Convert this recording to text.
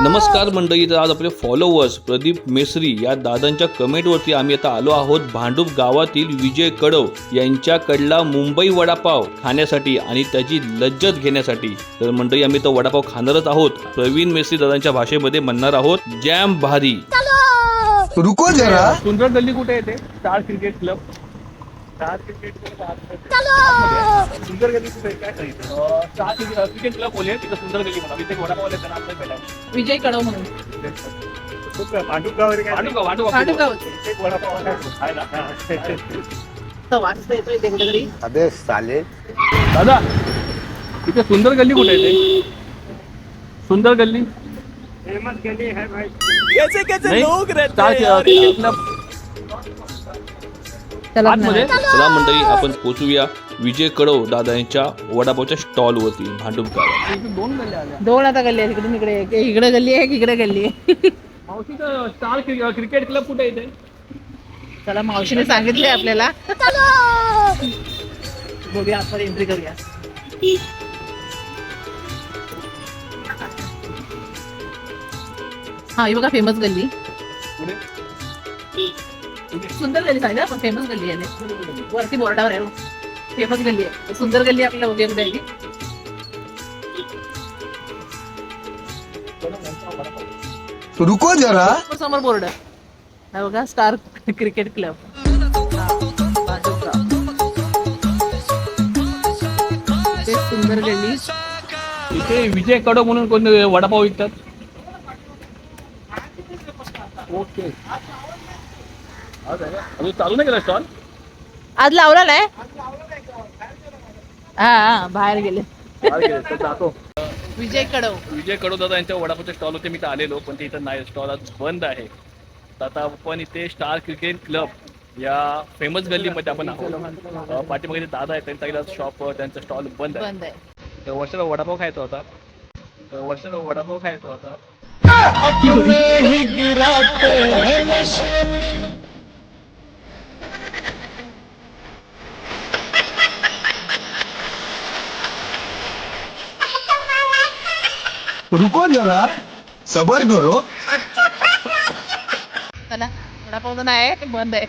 नमस्कार मंडळी तर आज आपले फॉलोवर्स प्रदीप मेसरी या दादांच्या कमेंटवरती आम्ही आता आलो आहोत भांडूप गावातील विजय कडव यांच्याकडला मुंबई वडापाव खाण्यासाठी आणि त्याची लज्जत घेण्यासाठी. तर मंडळी आम्ही तो वडापाव खाणारच आहोत. प्रवीण मेसरी दादांच्या भाषेमध्ये म्हणणार आहोत जॅम भारी. रुको जरा. सुंदर गल्ली कुठे येते star cricket club. Star cricket club. सुंदर आहे? काय सांगितलं क्रिकेट क्लब तिथं म्हणा त्यांना भेटायला. विजय कडव म्हणून. वगैरे. एक वडापाव खायला. येतोय अबे साले. दादा तिथे सुंदर गल्ली कुठे येते सुंदर गल्ली? फेमस गली है भाई. कैसे कैसे लोग रहते त्याला आतमध्ये? चला. मंडळी आपण पोचूया विजय कडव दादा यांच्या वडापावच्या स्टॉलवरती गावात इथे दोन गल्ल्या आल्या दोन आता गल्ली आहे इकडे एक इकडे गल्ली आहे एक इकडे गल्ली आहे. मावशीचं स्टार क्रिकेट क्लब कुठे येते चला मावशीने सांगितलंय आपल्याला. बघूया आपण एंट्री करूया. हा ही बघा फेमस गल्ली. पुढे सुंदर गल्ली सांगितलं पण फेमस गल्ली आहे. वरती बोर्डावर आहे फेमस गल्ली आहे. सुंदर गल्ली आपल्याला उद्या उद्या आली रुको जरा. समोर बोर्ड आहे. बघा स्टार क्रिकेट क्लब. सुंदर गल्ली. इथे विजय कडो म्हणून कोण वडापाव विकतात? ओके अजून चालू नाही केला स्टॉल आज लावला नाही हा हा बाहेर गेले. जातो. विजय कडव. विजय कडो दादा यांच्या वडापावच्या स्टॉल होते मी तर आलेलो पण ते इथं नाही स्टॉल आज बंद आहे. तर आता आपण इथे स्टार क्रिकेट क्लब या फेमस गल्लीमध्ये आपण आहोत. पाठीमागे जे दादा आहेत त्यांचा शॉप त्यांचा स्टॉल बंद आहे. बंद आहे. तर वर्षाला वडापाव खायचा होता तर वर्षाला वडापाव खायचा होता रुको जरा. सबर करो. चला वडापाव नाही बंद आहे.